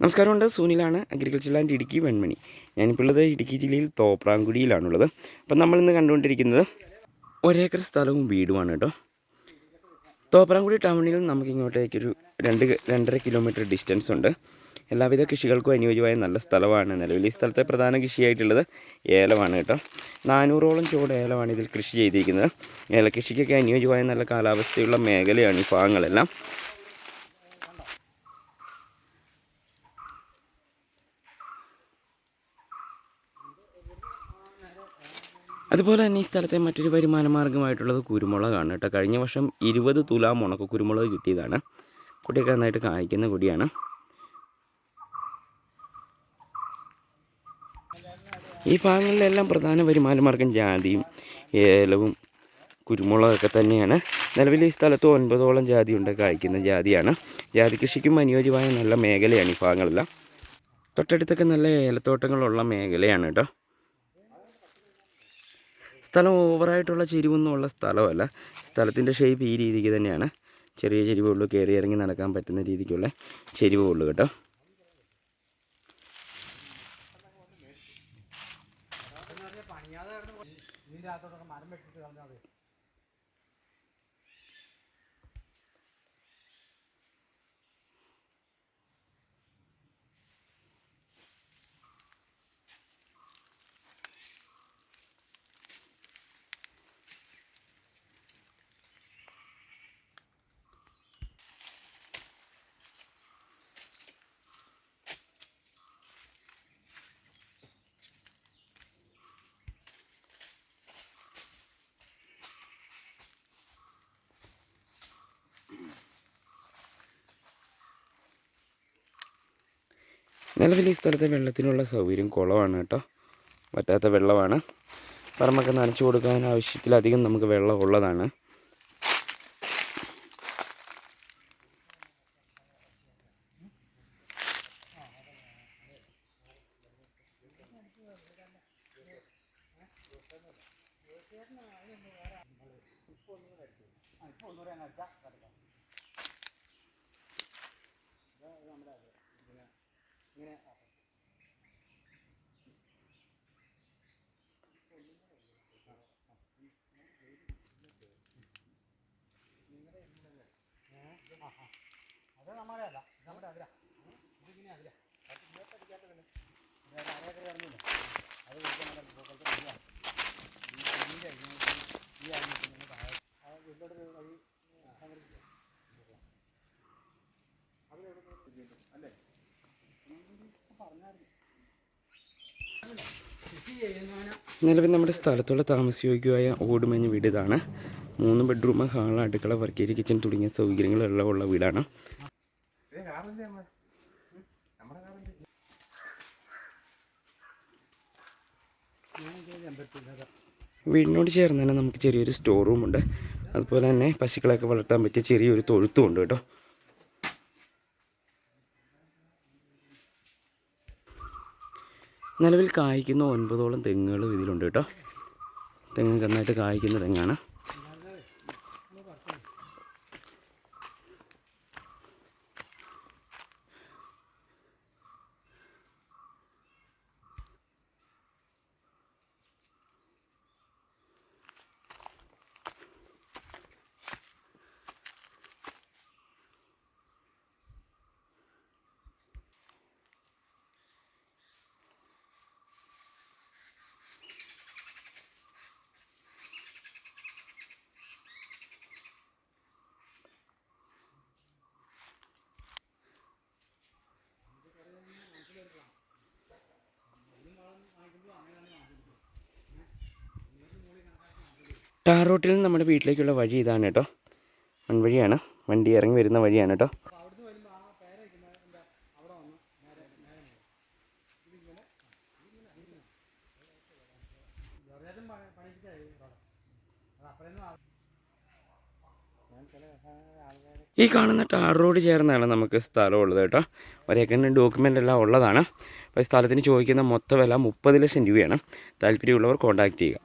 നമസ്കാരമുണ്ട്. സൂനിലാണ് agriculture land Idukki Venmani. ഞാനിപ്പോൾ ഉള്ളത് ഇടുക്കി ജില്ലയിൽ തോപ്രാങ്കുടിയിലാണുള്ളത് അപ്പം നമ്മളിന്ന് കണ്ടുകൊണ്ടിരിക്കുന്നത് ഒരേക്കർ സ്ഥലവും വീടുമാണ് കേട്ടോ. തോപ്രാങ്കുടി ടൗണിൽ നമുക്ക് ഇങ്ങോട്ടേക്കൊരു രണ്ട് രണ്ടര കിലോമീറ്റർ ഡിസ്റ്റൻസ് ഉണ്ട്. എല്ലാവിധ കൃഷികൾക്കും അനുയോജ്യമായ നല്ല സ്ഥലമാണ്. നിലവിൽ ഈ സ്ഥലത്തെ പ്രധാന കൃഷിയായിട്ടുള്ളത് ഏലമാണ് കേട്ടോ. നാനൂറോളം ചുവട് ഏലമാണ് ഇതിൽ കൃഷി ചെയ്തിരിക്കുന്നത്. ഏലകൃഷിക്കൊക്കെ അനുയോജ്യമായ നല്ല കാലാവസ്ഥയുള്ള മേഖലയാണ് ഈ ഭാഗങ്ങളെല്ലാം. അതുപോലെ തന്നെ ഈ സ്ഥലത്തെ മറ്റൊരു വരുമാന മാർഗമായിട്ടുള്ളത് കുരുമുളകാണ് കേട്ടോ. കഴിഞ്ഞ വർഷം ഇരുപത് തുലാം ഉണക്ക കുരുമുളക് കിട്ടിയതാണ്. കുട്ടിയൊക്കെ നന്നായിട്ട് കായ്ക്കുന്ന കൊടിയാണ്. ഈ ഭാഗങ്ങളിലെല്ലാം പ്രധാന വരുമാന മാർഗം ജാതിയും ഏലവും കുരുമുളകൊക്കെ തന്നെയാണ്. നിലവിൽ ഈ സ്ഥലത്ത് ഒൻപതോളം ജാതിയുണ്ട് കായ്ക്കുന്ന ജാതിയാണ്. ജാതി കൃഷിക്കും അനുയോജ്യമായ നല്ല മേഖലയാണ് ഈ ഭാഗങ്ങളെല്ലാം. തൊട്ടടുത്തൊക്കെ നല്ല ഏലത്തോട്ടങ്ങളുള്ള മേഖലയാണ് കേട്ടോ. സ്ഥലം ഓവറായിട്ടുള്ള ചെരിവൊന്നും ഉള്ള സ്ഥലമല്ല. സ്ഥലത്തിന്റെ ഷേപ്പ് ഈ രീതിക്ക് തന്നെയാണ്. ചെറിയ ചെരിവേ കയറി ഇറങ്ങി നടക്കാൻ പറ്റുന്ന രീതിക്കുള്ള ചെരിവേ കേട്ടോ. നിലവിൽ ഈ സ്ഥലത്തെ വെള്ളത്തിനുള്ള സൗകര്യം കുളമാണ് കേട്ടോ. പറ്റാത്ത വെള്ളമാണ്. പറമ്പൊക്കെ നനച്ചു കൊടുക്കാൻ ആവശ്യത്തിലധികം നമുക്ക് വെള്ളം ഉള്ളതാണ്. ഇങ്ങനെ അത് നമ്മുടെ അല്ല നമ്മുടെ അതിരാ ഇതിങ്ങനെ അതിരാ അടിക്കാത്തതല്ലേ അരയൊക്കെ പറഞ്ഞില്ല അത് വീട്ടിലോട്ട് വഴി സംഘടിപ്പിക്കാം അല്ലേ നിലവിൽ നമ്മുടെ സ്ഥലത്തുള്ള താമസയോഗ്യമായ ഓടുമഞ്ഞ വീട് ഇതാണ്. മൂന്ന് ബെഡ്റൂം ഹാൾ അടുക്കള വർക്കേരി കിച്ചൺ തുടങ്ങിയ സൗകര്യങ്ങളെല്ലാം ഉള്ള വീടാണ്. വീടിനോട് ചേർന്ന് തന്നെ നമുക്ക് ചെറിയൊരു സ്റ്റോർ റൂമുണ്ട് അതുപോലെ തന്നെ പശുക്കളൊക്കെ വളർത്താൻ പറ്റിയ ചെറിയൊരു തൊഴുത്തും ഉണ്ട് കേട്ടോ. നിലവിൽ കായ്ക്കുന്ന ഒൻപതോളം തെങ്ങുകളും ഇതിലുണ്ട് കേട്ടോ. തെങ്ങ് നന്നായിട്ട് കായ്ക്കുന്ന തെങ്ങാണ്. ടാർ റോട്ടിൽ നിന്ന് നമ്മുടെ വീട്ടിലേക്കുള്ള വഴി ഇതാണ് കേട്ടോ. വഴിയാണ് വണ്ടി ഇറങ്ങി വരുന്ന വഴിയാണ് കേട്ടോ. ഈ കാണുന്ന ടാർ റോഡ് ചേർന്നാണ് നമുക്ക് സ്ഥലം ഉള്ളത് കേട്ടോ. ഒരേക്കറിന് ഡോക്യുമെന്റ് എല്ലാം ഉള്ളതാണ്. അപ്പോൾ ഈ സ്ഥലത്തിന് ചോദിക്കുന്ന മൊത്ത വില മുപ്പത് ലക്ഷം രൂപയാണ്. താല്പര്യമുള്ളവർ കോൺടാക്റ്റ് ചെയ്യുക.